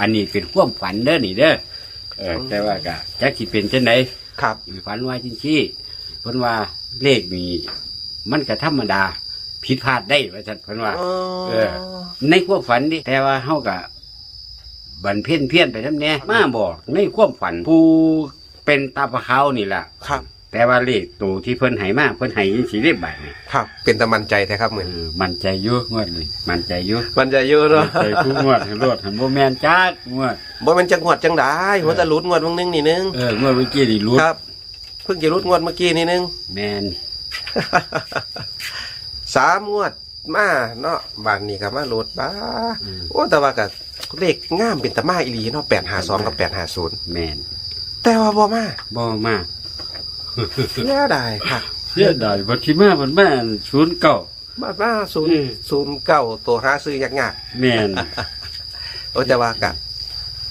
อันนี้เป็นความฝันเด้อนี่เด้อเออแต่ว่าก็จักสิเป็นจังไดครับ ฝันว่าจริงที่เพิ่นว่าเลขนี่มันก็ธรรมดาผิดพลาดได้ว่าซั่นเพิ่นว่า เออ ในความฝันนี่แต่ว่าเฮาก็บันเพี้ยนเพี้ยนไปทำแน่มาบอกในความฝันผู้เป็นตาปะเขานี่ล่ะ ครับ แต่ว่าเลขตัวที่เพิ่นให้มาเพิ่นให้สิได้บาทนี่ครับ เป็นตะมันใจแท้ครับเหมือนเออมันใจอยู่งวดนี่มันใจอยู่มันจะเยอะมัเนาะนใจทุกงวดให้รวดหันบ่แม่นจักงวดบ่แมันจังหวัดจังได้หัวตะลุดงวดมึงนึงนี่นึงเอองวดเมื่อกี้นี่รู้ครับ เพิ่งจะรุดงวดเมื่อกี้นี่นึง แม่นสามงวดมาเนาะบานนี้ครับมารุดบ้าอืมโอ้แต่ว่ากับเลขงามเป็นตะมาอีหลีเนาะแปดหาสองกับแปดหาศูนย์แม่นแต่ว่าบ่มาบ่มา เสียดายค่ะเสียดายบ่ที่มาเพิ่นมา09มามาศูนย์อืมศูนย์เก้าตัวหาซื้อยากยากแม่นๆโอ้แต่ว่ากับ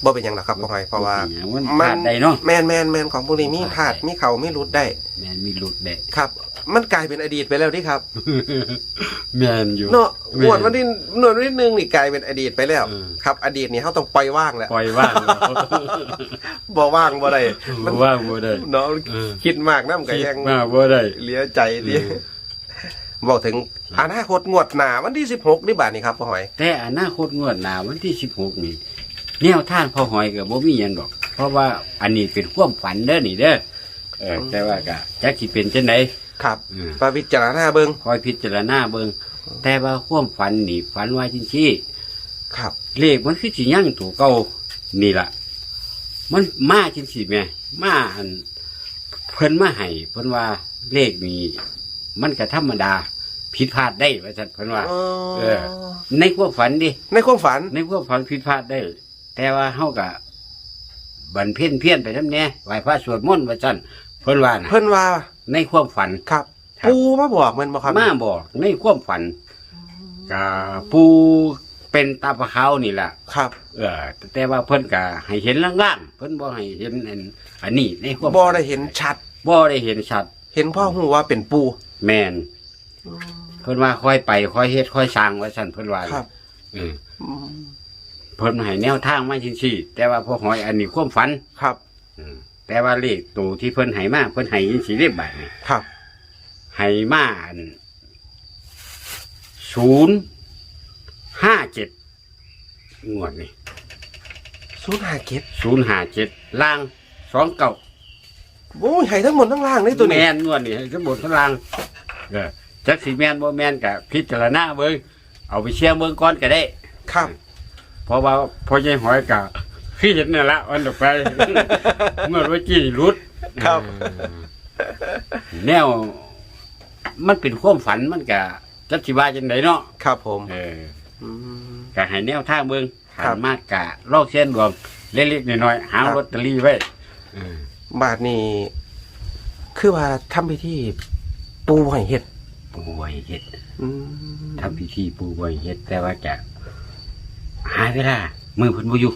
บ่เป็นหยังหรอกครับพ่อหอยเพราะว่ามันพลาดได้เนาะแมนแมนแมนของพวกนี้มีพลาดมีเขาไม่รุดได้ แม่นมีหลุดได้ครับ มันกลายเป็นอดีตไปแล้วที่ครับ แม่นอยู่เนาะแม่นงวดวันที่หนวดวันที่หนึ่งนี่กลายเป็นอดีตไปแล้วเออครับ อดีตนี่เขาต้องปล่อยว่างแล้วปล่อยว่างแล้วบ่ว่างบ่ได้บ่ว่างบ่ได้เนาะเออคิดมากน้ำก็คิดยังมากบ่ได้เหลียใจดิเออบอกถึงอนาคตงวดหนาวันที่สิบหกนี่บาทนี่ครับพ่อหอย แต่อนาคตงวดหน้าวันที่16นี่แนวทางพ่อหอยก็บ่มีหยังดอก เพราะว่าอันนี้เป็นความฝันเด้อนี่เด้อเออแต่ว่าก็จักสิเป็นจังได ครับอืมปาวิจารณาเบิงคอยพิจารณาเบิ่งแต่ว่าความฝันนี่ฝันว่าจริงๆครับ เลขมันคือสิยังถูกเก่านี่ล่ะ มันมาจังสิแม่มาอันเพิ่นมาให้เพิ่นว่าเลขนี้มันก็ธรรมดา ผิดพลาดได้ว่าซั่นเพิ่นว่า เออ ในความฝันดิ ในความฝัน ในความฝันผิดพลาดได้ แต่ว่าเฮาก็บันเพี้ยนเพี้ยนไปทำแน่ไหว้พระสวดมนต์ว่าซั่นเพิ่นว่านะเพิ่นว่า ในความฝัน ครับ ครับ ปูมาบอกมันบ่ครับมาบอกในความฝันก็ปูเป็นตาปะเขานี่ล่ะครับเออแต่ว่าเพิ่นก็ให้เห็นล่างๆเพิ่นบ่ให้เห็นอันอันนี้ในความบ่ได้เห็นชัด บ่ได้เห็นชัด เห็นพ่อหูว่าเป็นปู แม่นเพิ่นว่าค่อยไปค่อยเฮ็ดค่อยสร้างว่าซั่นเพิ่นว่าครับ เอออืมเพิ่นให้แนวทางมาจังซี่แต่ว่าพวกหอยอันนี้ความฝันครับ อืม แต่ว่าเลขตัวที่เพิ่นให้มาเพิ่นให้จังซี่เรียบาดนี่ครับ ให้มาอัน057งวดนี่ศูนย์ห้าเก็ด057ล่าง29โอ้ยให้ทั้งหมดทั้งล่างเลยตัวนี้แม่นงวดนี่สมบูรณ์พลังเออจักสิแม่นบ่แม่นกะพิจารณาเบิ่งเอาไปเชียงเบิ่งก่อนก็ได้ ครับ เพราะว่าพ่อใหญ่หอยกะ คือเห็นนั่นละวันต่อไป เมื่อวันกี้รุด ครับเออแนว มันเป็นความฝันมันกะจักสิว่าจังไดเนาะครับผมเอออืมกะให้แนวทางเบิ่งครัหับ นมากกะลอกเส้นรวมเล็กๆน้อยๆหาครับลอตเตอรี่ไว้เออบาทนี่คือว่าทำพิธีปูให้เฮ็ดปูไว้เฮ็ดอืมทำพิธีปูไว้เฮ็ดแต่ว่าจะหายเวลามือเพิ่นบ่อยู่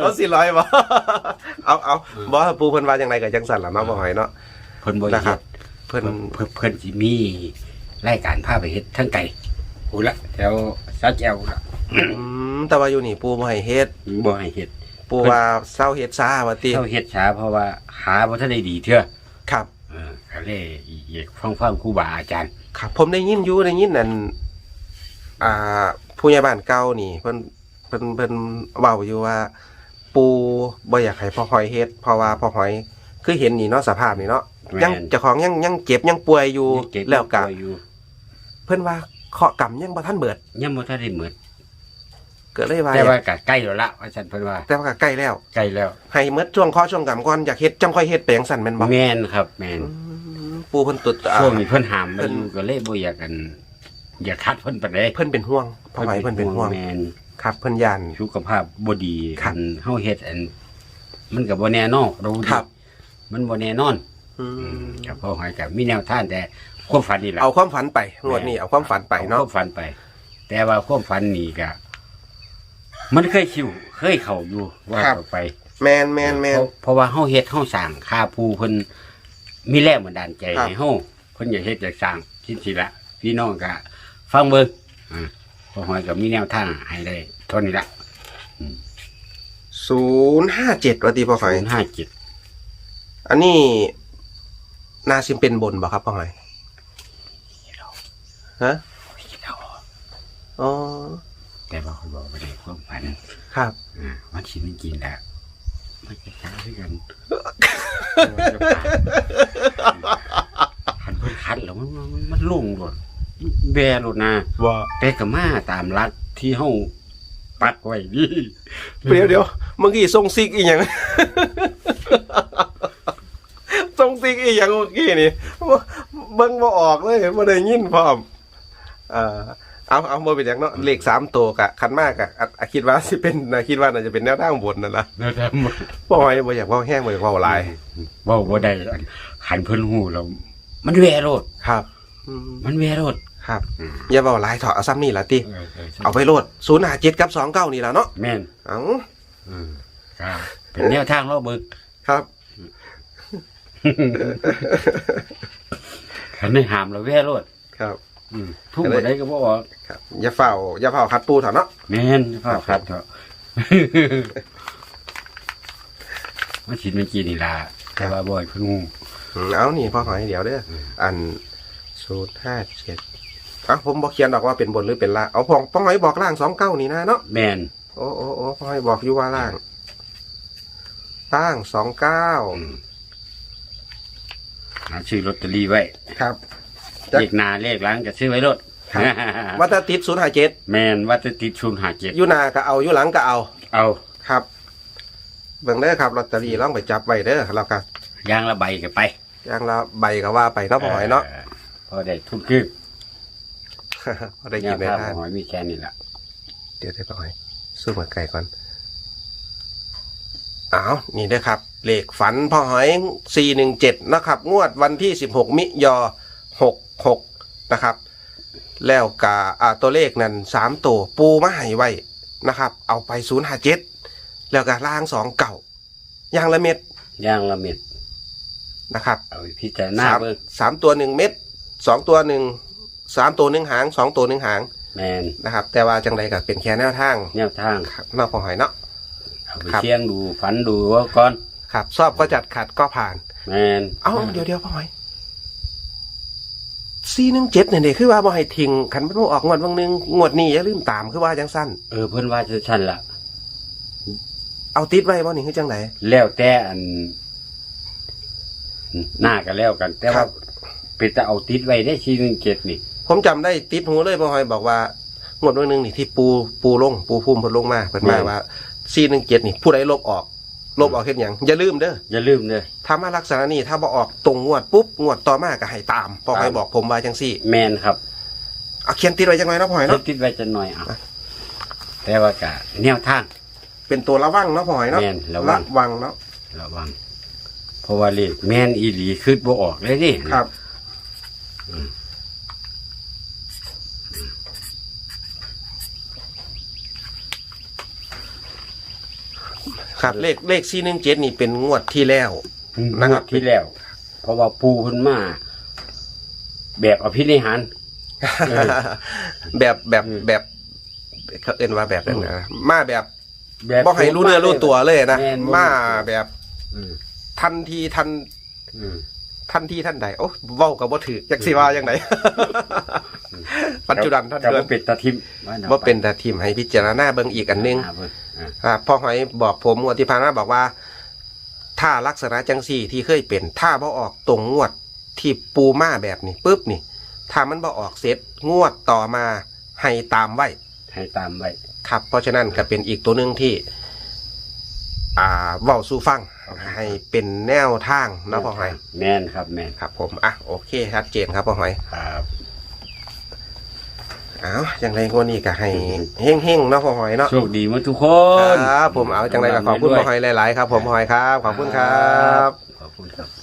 เอาสี่ร้อยบ่เอาเอาบ่ว่าปูเพิ่นว่าจังไดก็จังสั่นล่ะเนาะบ่หอยเนาะเพิ่นบ่นะคเฮ็รับดเพิ่นเพิ่นเพิ่นสิมีรายการพาไปเฮ็ดทั้งไก่หูละแถวสาแก้วละอืมแต่ว่าอยู่นี่ปูบ่ให้เฮ็ดบ่ให้เฮ็ดปูว่าเศร้าเฮ็ดซาว่าติเฮาเฮ็ดช้าเพราะว่าขาบ่ทันได้ดีเทื่อครับ เออก็เลยอยากฟังฟังครูบาอาจารย์ ครับผมได้ยินอยู่ได้ยินนั่นอ่าผู้ใหญ่บ้านเก่านี่เพิ่น เพิ่นเพิ่นเว้าอยู่ว่า ปูบ่อยากให้พ่อหอยเฮ็ดเพราะว่าพ่อหอย คือเห็นนี่เนาะสภาพนี่เนาะยังเจ้าของยังยังเจ็บยังป่วยอยู่ยังเก็บแล้วก็ตัวอยู่เพิ่นว่าเคราะห์กรรมยังบ่ทันเบิดยังบ่ทันได้หมดก็เลยว่าแต่ว่าก็ใกล้แล้วละว่าซั่นเพิ่นว่าแต่ว่าก็ใกล้แล้ว ใกล้แล้ว ให้เมื่อช่วงข้อช่วงกรรมก่อนอยากเฮ็ดจังค่อยเฮ็ดไปจังสั่นแม่นบ่แม่นครับ แม่นอืมปูเพิ่นตุดอ่า ช่วงนี้เพิ่นห้ามเพิ่มานอยู่ก็เลยบ่อยากกัน อยากคัดเพิ่นปานใดเพิ่นเป็นห่วงพ่อหอยเพิ่นเป็นห่วง แม่น ครับเพิ่นย่าน สุขภาพบ่ดีครับ อันเฮาเฮ็ดอัน มันก็บ่แน่นอนรู้ดิครับมันบ่แน่นอนอืมครับพ่อหอยก็มีแนวทางแต่ความฝันนี่แหละเอาความฝันไปงวดนี้เอาความฝันไปเนาะอความฝันไป แต่ว่าความฝันนี่ก็มันเคยชิวเคยเข้าอยู่ว่าต่อไป แมนแมนแมน เพราะเพราะว่าเฮาเฮ็ดเฮาสร้างค่าภูเพิ่นมีแรงบันดาลใจครับ ให้เฮาเพิ่นอยากเฮ็ดอยากสร้างชิ้นสิละพี่น้องก็ฟังเบิ่งอ่า พ่อหอยก็มีแนวทางให้ได้เท่านี้ละศูนย์ห้าเจ็ดวันตีพ่อหอยศูนย์ห้าเจ็ดอันนี้นาซิมเป็นบนบ่ครับพ่อหอยฮะอ๋อแต่ว่าเขาบอกไปในความฝันครับ อ่ามันชิมันกินแล้วมันจะช้าด้วยกันขันเพิ่นขันแล้วมันมันมันลุ่งหลด แบหลดนะว่าแต่ก็มาตามรักที่เฮาปักไว้ดีเดี๋ยวเดี๋ยวเมื่อกี้ทรงซิกอีกอย่างทรงซิกอีกอย่างเมื่อกี้นี่บ่เบิ่งบ่ออกเลยบ่ได้ยินพร้อมเอ่อเอาเอาบ่เป็นอย่างเนาะเลขสามตัวกะคันมากกะอะอะคิดว่าสิเป็นนะคิดว่าน่าจะเป็นแนวทางบนนั่นล่ะเด้อแต่หมดบ่อยบ่อยากเว้าแห้งบ่อยากเว้าหลายเว้าบ่ได้ขันเพิ่นฮู้แล้วมันแวโลดครับอืมมันแวโลด ครับอืมอย่าเว้าหลายเถอะเอาซ้ำนี่ล่ะติ เออเออเอาไปโลด057กับ29นี่ล่ะเนาะแม่นเอ้าอืมครับเป็นแนวทางเราเบิกครับขันไม่หามเราแวโลดครับ อืมทุ่มบ่ได้ก็บ่ออก ครับ อย่าเฝ้าอย่าเฝ้าคัดปูเถอะเนาะ แม่นพ่อครับเถอะ มันสิมันกินนี่ล่ะแต่ว่าบ่อยเพิ่นงู อืมเอานี่พ่อหอยเดี๋ยวเด้ออมอันศูนย์ห้าเจ็ด อะผมบอกเขียนหรอกว่าเป็นบนหรือเป็นล่างเอาพ่อพ่อหอยบอกล่างสองเก้านี่นะเนาะแม่นโอ้โอ้โอ้พ่อหอยบอกอยู่ว่าล่างล่างสองเก้าอืมหาซื้อลอตเตอรี่ไว้ครับเลขหน้าเลขหลังก็ซื้อไว้รถครับวัตติดศูนย์ห้าเจ็ดแม่นว่าจะติดชุนหาเจ็ดอยู่หนาก็เอาอยู่หลังก็เอา เอาครับ เบิ่งเด้อครับลอตเตอรี่ลองไปจับไว้เด้อแล้วกันยางละใบก็ไปอย่างละใบก็ว่าไปเนาะพ่อหอยเนาะพอได้ทุนคือพอ ได้กินได้แนวทาทานงหอยมีแค่นี้แหละเดี๋ยวได้พ่อหอยสู้เหมือนไก่ก่อนอ้าวนี่เด้อครับเลขฝันพ่อหอย 417 นะครับ งวดวันที่ 16 มิยอ66 นะครับ แล้วกาอ่าตัวเลขนั้น 3 ตัว ปูมาให้ไว้นะครับ เอาไป 057 แล้วก็ล่าง2เก่าอย่างละเม็ดยางละเม็ดนะครับ เอาไปพิจารณาสามเบิ่งสามตัวหนึ่งเม็ดสองตัวหนึ่ง สามตัวหนึ่งหางสองตัวหนึ่งหางแมนนะครับ แต่ว่าจังใดก็เป็นแค่แนวทางแนวทางครับนอกของหอยเนาะ เอาไปครับ เชียงดูฝันดูว่าก่อนครับสอบก็จัดขัดก็ผ่าน แมนเอ้าเดี๋ยวเดี๋ยวพ่อหอยสี่หนึ่งเจ็ดเนี่ยเด็คือว่าบ่ให้ทิ้งขันไม่ออกงวดบางนึงงวดนี้อย่าลืมตามคือว่าจังสั้น เออเพิ่นว่าจะชันละเอาติดไว้บ่นี่คือจังไหนแล้วแต่อัน หน้าก็แล้วกัน แต่ครัว่าบ เป็นแต่เอาติดไว้ได้ชีหนึ่งเจ็ดนี่ ผมจำได้ติดหูเลยพ่อหอยบอกว่างวดบางนึงนี่ที่ปูปูลง ปูพุ่มเพิ่นลงมาเพิ่นมาว่าสี่หนึ่งเจ็ดนี่ผู้ใดลบออก ลบออกเฮ็ดหยังอย่าลืมเด้ออย่าลืมเลย ถ้ามาลักษณะนี้ถ้าบอออกตรงงวดปุ๊บงวดต่อมาก็ให้ตามพอให้บอกผมว่าจังซี่แมนครับเอาเขียนติดไว้จังไงนะพ่อหอยเพิ่เนาะนติดไว้จะหน่อยอะแต่ว่ากะแนวทาง เป็นตัวระวังเนาะพ่อหอยเนาะแม่นระวัง วังเนาะระวังเพราะว่าเลขแมนอีหลีคืดบ่ออกเลยดิครับ ครับเลขเลขสี่หนึ่งเจ็ดนี่เป็นงวดที่แล้ว นะนะคครัรับบที่แล้ว เพราะว่าปูเพิ่นมา แบบอภินิหาร เออแบบแบบอืม แบบเขาเอินว่าแบบนั้นนะมาแบบแบบบอกให้รู้เนื้อรู้ตัวเลยนะแม่นบ่มารู้ตัวแบบอืมทันทีทันอืมทันทีท่านใดโอ้เว้ากับบ่ถือจักสิว่าจังได ปัจจุบันท่านก็เดือบ่นเป็นตาทิมว่าเป็นแต่ทีมให้พิจารณาเบิ่งอีกอันหนึงอ่าเบิ่งอ่าอ่าพ่อหอยบอกผมงวดที่ผ่านมาบอกว่า ถ้าลักษณะจังสี่ที่เคยเป็น ถ้าบ่ออกตรงงวดที่ปูมาแบบนี้ปุ๊บนี่ ถ้ามันบ่ออกเสร็จงวดต่อมาให้ตามไว้ให้ตามไว้ครับ เพราะฉะนั้นก็เป็นอีกตัวหนึ่งที่ อ่าเว้าสู่ฟัง ให้เป็นแนวทางเนาะพ่อหอย แม่นครับ แม่นครับ ผมอะโอเคชัดเจนครับพ่อหอยครับ เอาอย่างไรวันนี้ก็ให้เฮงๆเนาะพ่อหอยเนาะโชคดีหมาทุกคนครับผมเอาจังไรก็ขอบคุณพ่อหอยหลาย ๆ ครับ ผมพ่อหอยครับ ขอบคุณครับ ขอบคุณครับ